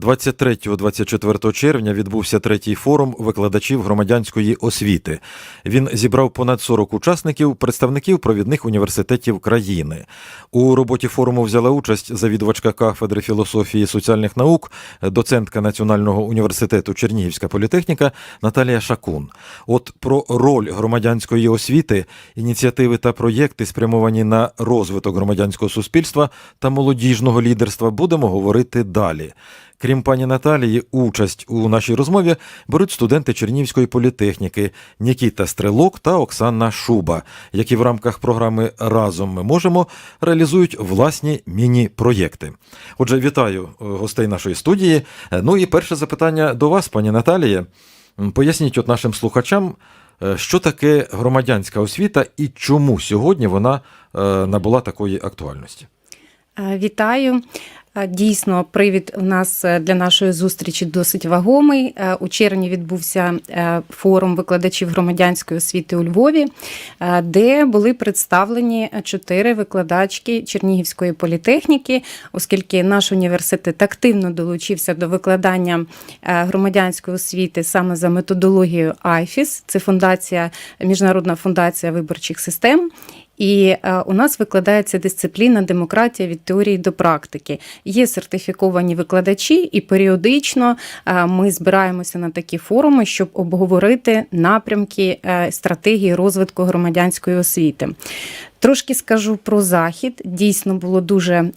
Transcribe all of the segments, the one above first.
23-24 червня відбувся третій форум викладачів громадянської освіти. Він зібрав понад 40 учасників, представників провідних університетів країни. У роботі форуму взяла участь завідувачка кафедри філософії соціальних наук, доцентка Національного університету Чернігівська політехніка Наталія Шакун. От про роль громадянської освіти, ініціативи та проєкти, спрямовані на розвиток громадянського суспільства та молодіжного лідерства, будемо говорити далі. Крім пані Наталії, участь у нашій розмові беруть студенти Чернівської політехніки Нікіта Стрелок та Оксана Шуба, які в рамках програми Разом ми можемо реалізують власні міні-проєкти. Отже, вітаю е, гостей нашої студії. Е, Ну і перше запитання до вас, пані Наталіє. М, Поясніть от нашим слухачам, е, що таке громадянська освіта і чому сьогодні вона набула такої актуальності. Е, Вітаю. Е, Дійсно, привід у нас е, для нашої зустрічі досить вагомий. У червні відбувся форум викладачів громадянської освіти у Львові, де були представлені чотири викладачки Чернігівської політехніки, оскільки наш університет активно долучився до викладання громадянської освіти саме за методологією IFIS. Це фундація, міжнародна фундація виборчих систем. І е, у нас викладається дисципліна демократія від теорії до практики. Є сертифіковані викладачі, і періодично е, ми збираємося на такі форуми, щоб обговорити напрямки е, стратегії розвитку громадянської освіти. Трошки скажу про захід. Дійсно було дуже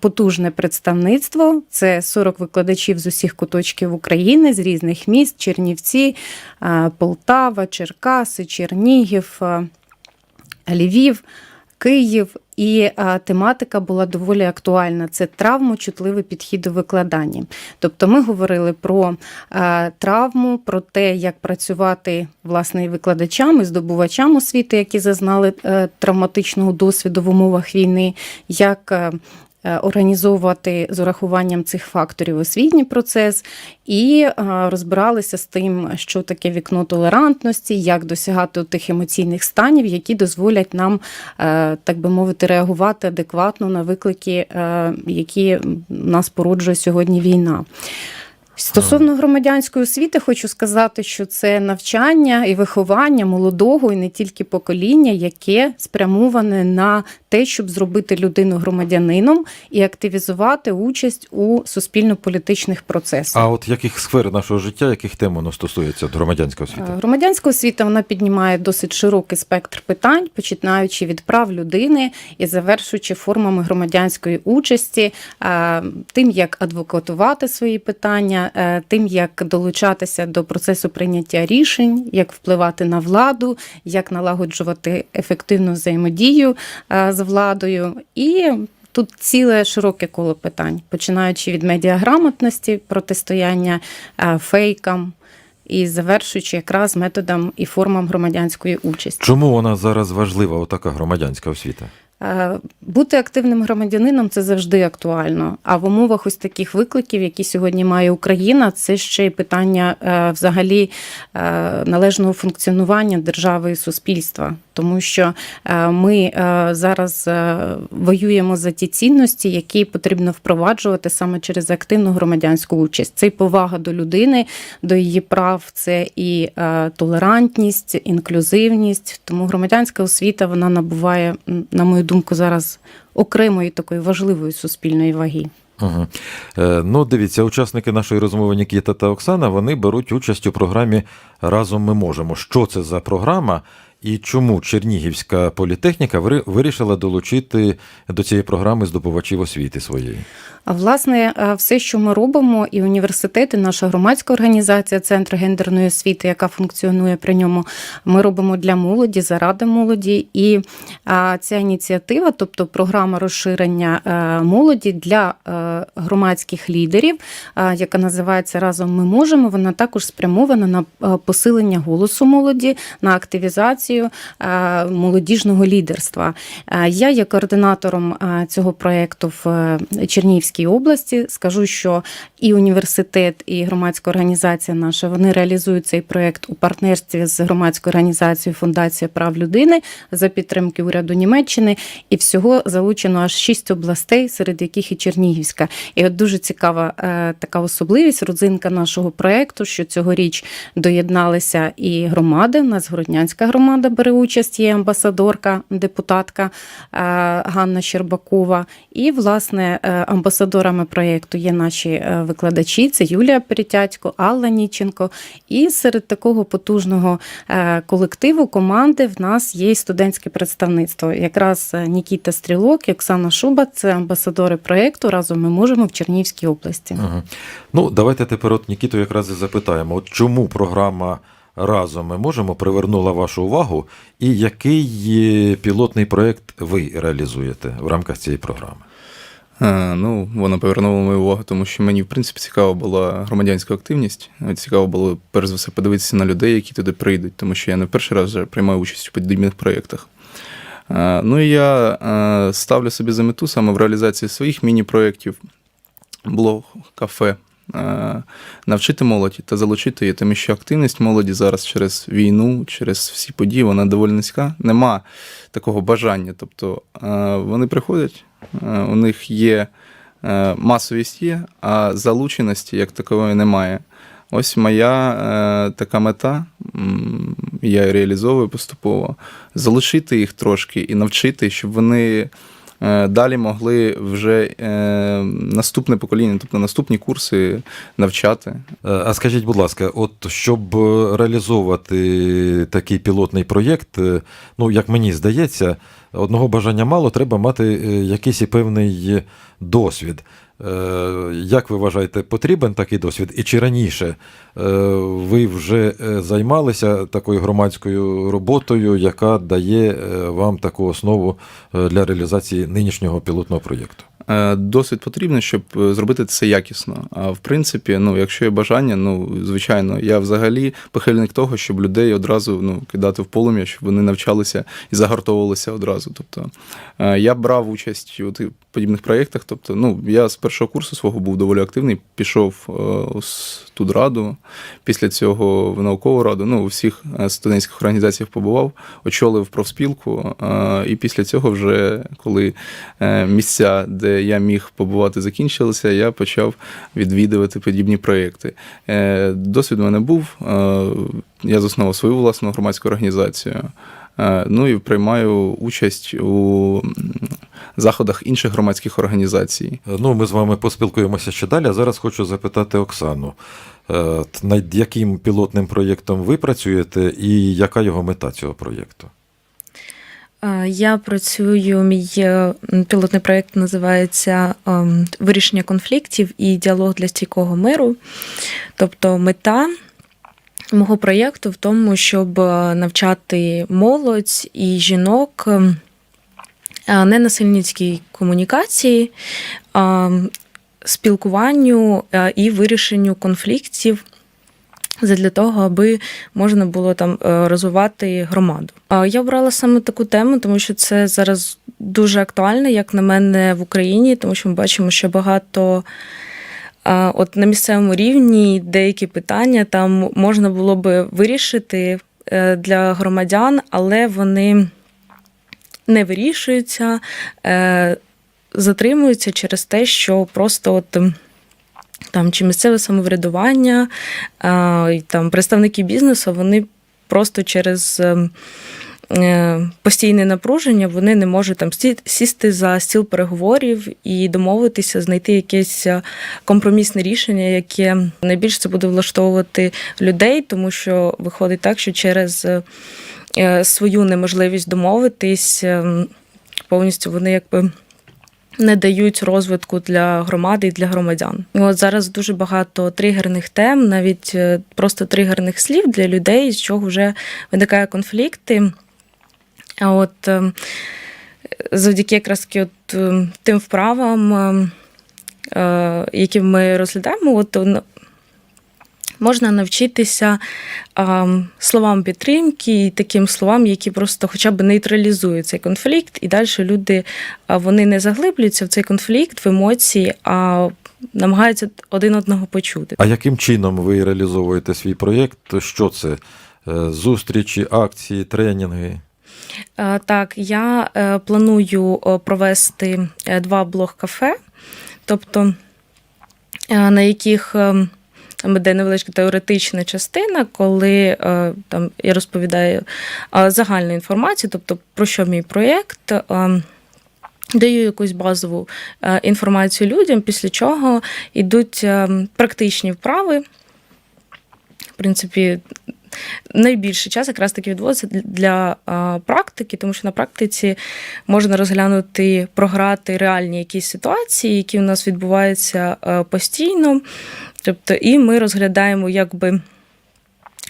потужне представництво. Це 40 викладачів з усіх куточків України, з різних міст: Чернівці, Полтава, Черкаси, Чернігів. Е, Львів, Київ, і а, тематика була доволі актуальна. Це травмочутливий підхід до викладання. Тобто, ми говорили про а, травму, про те, як працювати власне і викладачам і здобувачам освіти, які зазнали а, травматичного досвіду в умовах війни, як е, е, Організовувати з урахуванням цих факторів освітній процес і е, розбиралися з тим, що таке вікно толерантності, як досягати тих емоційних станів, які дозволять нам, е, так би мовити, реагувати адекватно на виклики, е, які нас породжує сьогодні війна. Стосовно громадянської освіти, хочу сказати, що це навчання і виховання молодого і не тільки покоління, яке спрямоване на те, щоб зробити людину громадянином і активізувати участь у суспільно-політичних процесах. А от яких сфер нашого життя, яких тем воно стосується от громадянської освіти? Е, Громадянська освіта вона піднімає досить широкий спектр питань, починаючи від прав людини і завершуючи формами громадянської участі, е, тим, як адвокатувати свої питання, е, тим, як долучатися до процесу прийняття рішень, як впливати на владу, як налагоджувати ефективну взаємодію е, з владою і. Тут ціле широке коло питань, починаючи від медіаграмотності, протистояння е, фейкам, і завершуючи якраз методом і формам громадянської участі. Чому вона зараз важлива, отака громадянська освіта? Е, Бути активним громадянином це завжди актуально. А в умовах ось таких викликів, які сьогодні має Україна, це ще й питання е, взагалі е, належного функціонування держави і суспільства, тому що е, ми е, зараз е, воюємо за ті цінності, які потрібно впроваджувати саме через активну громадянську участь. Це і повага до людини, до її прав, це і толерантність, інклюзивність. Тому громадянська освіта вона набуває, на мою думку, зараз окремої такої важливої суспільної ваги. Угу. Ну, дивіться, учасники нашої розмови Нікіта та Оксана вони беруть участь у програмі Разом ми можемо. Що це за програма і чому Чернігівська політехніка вирішила долучити до цієї програми здобувачів освіти своєї? А власне, е, все, що ми робимо, і університет, і наша громадська організація, центр гендерної освіти, яка функціонує при ньому, ми робимо для молоді, заради молоді. І ця ініціатива, тобто програма розширення е, молоді для е, громадських лідерів, яка називається Разом ми можемо. Вона також спрямована на посилення голосу молоді, на активізацію мотивацію е, молодіжного лідерства. Е, Я є координатором е, цього проєкту в Чернігівській області. Скажу, що і університет, і громадська організація наша вони реалізують цей проєкт у партнерстві з громадською організацією Фундація прав людини за підтримки уряду Німеччини. І всього залучено аж шість областей, серед яких і Чернігівська. І от дуже цікава така особливість, родзинка нашого проєкту, що цьогоріч доєдналися і громади. У нас Городнянська громада бере участь, є амбасадорка, депутатка е, Ганна Щербакова. І, власне, е, амбасадорами проєкту є наші е, викладачі: це Юлія Перетятько, Алла Ніченко. І серед такого потужного колективу команди в нас є студентське представництво. Якраз Нікіта Стрілок і Оксана Шуба це амбасадори проєкту. Разом ми можемо в Чернігівській області. Угу. Ну, давайте тепер от Нікіту якраз і запитаємо, от чому програма разом ми можемо привернула вашу увагу, і який пілотний проєкт ви реалізуєте в рамках цієї програми? Е, Ну, вона повернула мою увагу, тому що мені, в принципі, цікава була громадянська активність. Цікаво було, перш за все, подивитися на людей, які туди прийдуть, тому що я не перший раз вже приймаю участь у подібних проєктах. Е, Ну і я е, ставлю собі за мету саме в реалізації своїх міні-проєктів, блог, кафе, навчити молоді та залучити її, тому що активність молоді зараз через війну, через всі події, вона доволі низька. Нема такого бажання. Тобто е, вони приходять, е, у них є е, масовість є, а залученості як такової немає. Ось моя е, така мета, я реалізовую поступово, залишити їх трошки і навчити, щоб вони е, далі могли вже е, наступне покоління, тобто наступні курси навчати. Е, А скажіть, будь ласка, от щоб е, реалізовувати такий пілотний проєкт, е, ну як мені здається, одного бажання мало, треба мати е, якийсь і певний досвід. Е, Як ви вважаєте, потрібен такий досвід? І чи раніше е, ви вже е, займалися такою громадською роботою, яка дає вам таку основу для реалізації нинішнього пілотного проєкту? Досвід потрібен, щоб зробити це якісно. А в принципі, ну, якщо є бажання, ну звичайно, я взагалі прихильник того, щоб людей одразу ну, кидати в полум'я, щоб вони навчалися і загартовувалися одразу. Тобто я брав участь у подібних проєктах. Тобто, ну, я з першого курсу свого був доволі активний, пішов е, у студраду, після цього в наукову раду, ну, у всіх е, студентських організаціях побував, очолив профспілку, е, і після цього, вже коли е, місця, де я міг побувати, закінчилися, я почав відвідувати подібні проєкти. Е, Досвід у мене був. е, Я заснував свою власну громадську організацію. Е, Ну і приймаю участь у заходах інших громадських організацій. Ну, ми з вами поспілкуємося ще далі. А зараз хочу запитати Оксану, е, над яким пілотним проєктом ви працюєте і яка його мета цього проєкту? Е, Я працюю, мій е, пілотний проєкт називається Вирішення конфліктів і діалог для стійкого миру. Тобто мета мого проєкту в тому, щоб навчати молодь і жінок ем, ненасильницькій комунікації, ем, спілкуванню е, і вирішенню конфліктів. Задля того, аби можна було там е, розвивати громаду. Я обрала саме таку тему, тому що це зараз дуже актуально, як на мене, в Україні, тому що ми бачимо, що багато от на місцевому рівні деякі питання там можна було би вирішити е, для громадян, але вони не вирішуються, е, затримуються через те, що просто от. Там чи місцеве самоврядування, там представники бізнесу, вони просто через ем, е, постійне напруження вони не можуть там сісти за стіл переговорів і домовитися, знайти якесь е, компромісне рішення, яке найбільше це буде влаштовувати людей, тому що виходить так, що через свою неможливість домовитись ем, повністю вони якби не дають розвитку для громади і для громадян. І От зараз дуже багато тригерних тем, навіть е, просто тригерних слів для людей, з чого вже виникає конфлікти. А от е, завдяки якраз от е, тим вправам, е, е, які ми розглядаємо, от е, можна навчитися а, словам підтримки і таким словам, які просто хоча б нейтралізують цей конфлікт, і далі люди вони не заглиблюються в цей конфлікт, в емоції, а намагаються один одного почути. А яким чином ви реалізовуєте свій проєкт? Що це? Е, Зустрічі, акції, тренінги? Е, Так, я е, планую провести два блог-кафе, тобто на яких е, там іде невеличка теоретична частина, коли е, там я розповідаю е, загальну інформацію, тобто про що мій проєкт. е, Даю якусь базову інформацію людям, після чого йдуть е, практичні вправи. В принципі, найбільший час якраз таки відводиться для- практики, тому що на практиці можна розглянути, програти реальні якісь ситуації, які у нас відбуваються постійно. Тобто, і ми розглядаємо, якби.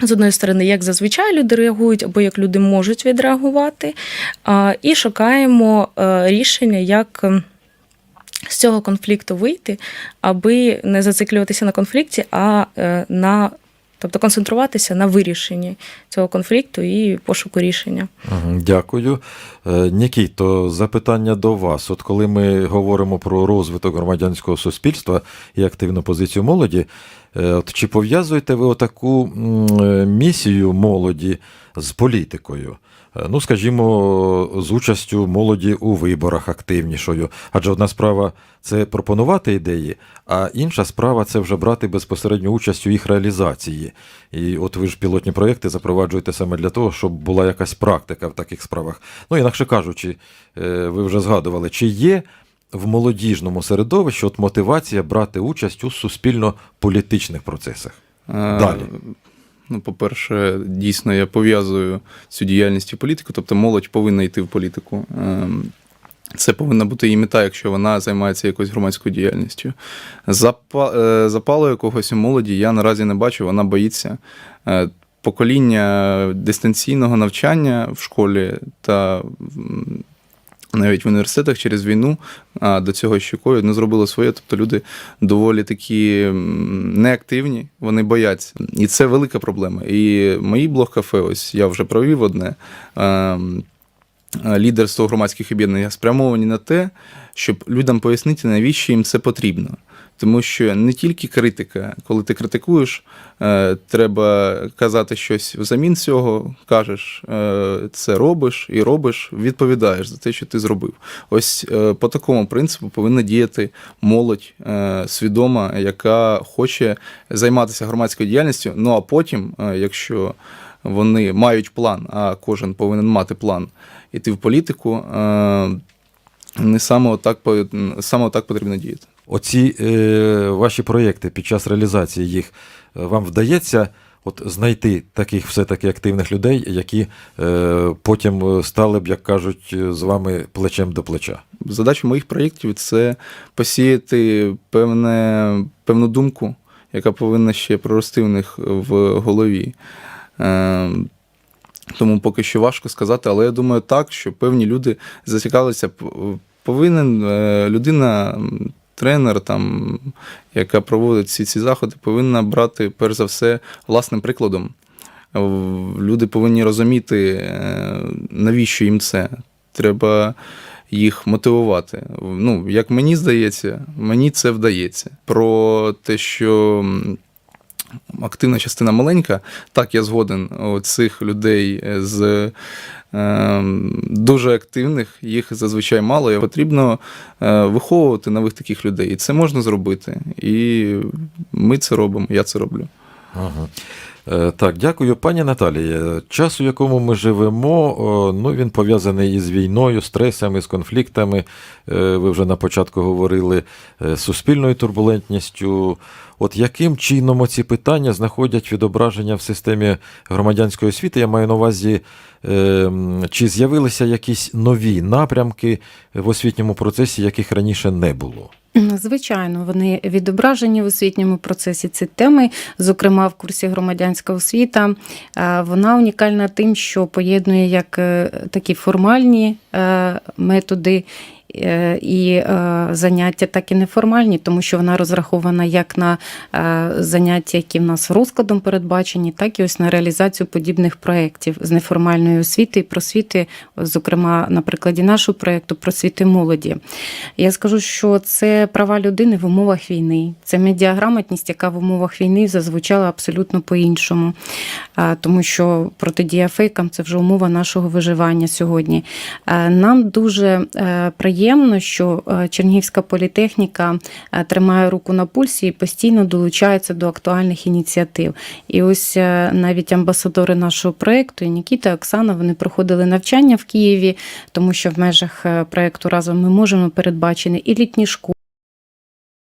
З одної сторони, як зазвичай люди реагують, або як люди можуть відреагувати, і шукаємо рішення, як з цього конфлікту вийти, аби не зациклюватися на конфлікті, а е, на тобто концентруватися на вирішенні цього конфлікту і пошуку рішення. Дякую. Е, Нікіто, запитання до вас. От коли ми говоримо про розвиток громадянського суспільства і активну позицію молоді, е, от чи пов'язуєте ви отаку е, місію молоді з політикою? Е, Ну, скажімо, з участю молоді у виборах активнішою. Адже одна справа це пропонувати ідеї, а інша справа це вже брати безпосередню участь у їх реалізації. І от ви ж пілотні проєкти запроваджуєте саме для того, щоб була якась практика в таких справах. Ну, інакше кажучи, е, ви вже згадували, чи є в молодіжному середовищі от мотивація брати участь у суспільно-політичних процесах? Е, Далі. Ну, по-перше, дійсно, я пов'язую цю діяльність і політику, тобто молодь повинна йти в політику. Ем, Це повинна бути її мета, якщо вона займається якоюсь громадською діяльністю. Е, Запалу якогось у молоді я наразі не бачу, вона боїться. Е, Покоління дистанційного навчання в школі та навіть в університетах через війну, а до цього ще ковід, не зробили своє. Тобто люди доволі такі неактивні, вони бояться. І це велика проблема. І мої блог-кафе, ось я вже провів одне. ем, Лідерство громадських об'єднань спрямовані на те, щоб людям пояснити, навіщо їм це потрібно. Тому що не тільки критика, коли ти критикуєш, е, треба казати щось взамін цього, кажеш, е, це робиш і робиш, відповідаєш за те, що ти зробив. Ось е, по такому принципу повинна діяти молодь свідома, яка хоче займатися громадською діяльністю. Ну а потім, якщо вони мають план, а кожен повинен мати план іти в політику, не саме отак, саме отак потрібно діяти. Оці е, ваші проєкти під час реалізації їх е, вам вдається от знайти таких все-таки активних людей, які е, потім е, стали б, як кажуть, е, з вами плечем до плеча. Задача моїх проєктів це посіяти певне, певну думку, яка повинна ще прорости в них в голові. Е, Тому поки що важко сказати, але я думаю так, що певні люди зацікавилися. Повинен людина, тренер, там, яка проводить всі ці заходи, повинна брати, перш за все, власним прикладом. Люди повинні розуміти, е, навіщо їм це. Треба їх мотивувати. Ну, як мені здається, мені це вдається. Про те, що активна частина маленька, так я згоден цих людей з е, дуже активних, їх зазвичай мало. І потрібно е, виховувати нових таких людей. І це можна зробити. І ми це робимо, я це роблю. Ага. Е, Так, дякую, пані Наталія. Час, у якому ми живемо, ну він пов'язаний із війною, стресами, з конфліктами. Е, Ви вже на початку говорили е, суспільною турбулентністю. От яким чином оці питання знаходять відображення в системі громадянської освіти? Я маю на увазі, е, чи з'явилися якісь нові напрямки в освітньому процесі, яких раніше не було? Звичайно, вони відображені в освітньому процесі ці теми, зокрема в курсі громадянська освіта. Е, Вона унікальна тим, що поєднує як е, такі формальні е, методи і е, заняття так і неформальні, тому що вона розрахована як на е, заняття, які в нас розкладом передбачені, так і ось на реалізацію подібних проєктів з неформальної освіти і просвіти, зокрема на прикладі нашого проєкту просвіти молоді. Я скажу, що це права людини в умовах війни, це медіаграмотність, яка в умовах війни зазвучала абсолютно по-іншому, тому що протидія фейкам це вже умова нашого виживання сьогодні. Е, Нам дуже е, приємно, що е, Чернігівська політехніка е, тримає руку на пульсі і постійно долучається до актуальних ініціатив. І ось е, навіть амбасадори нашого проєкту, і Нікіта, і Оксана, вони проходили навчання в Києві, тому що в межах проєкту разом ми можемо передбачені і літні школи.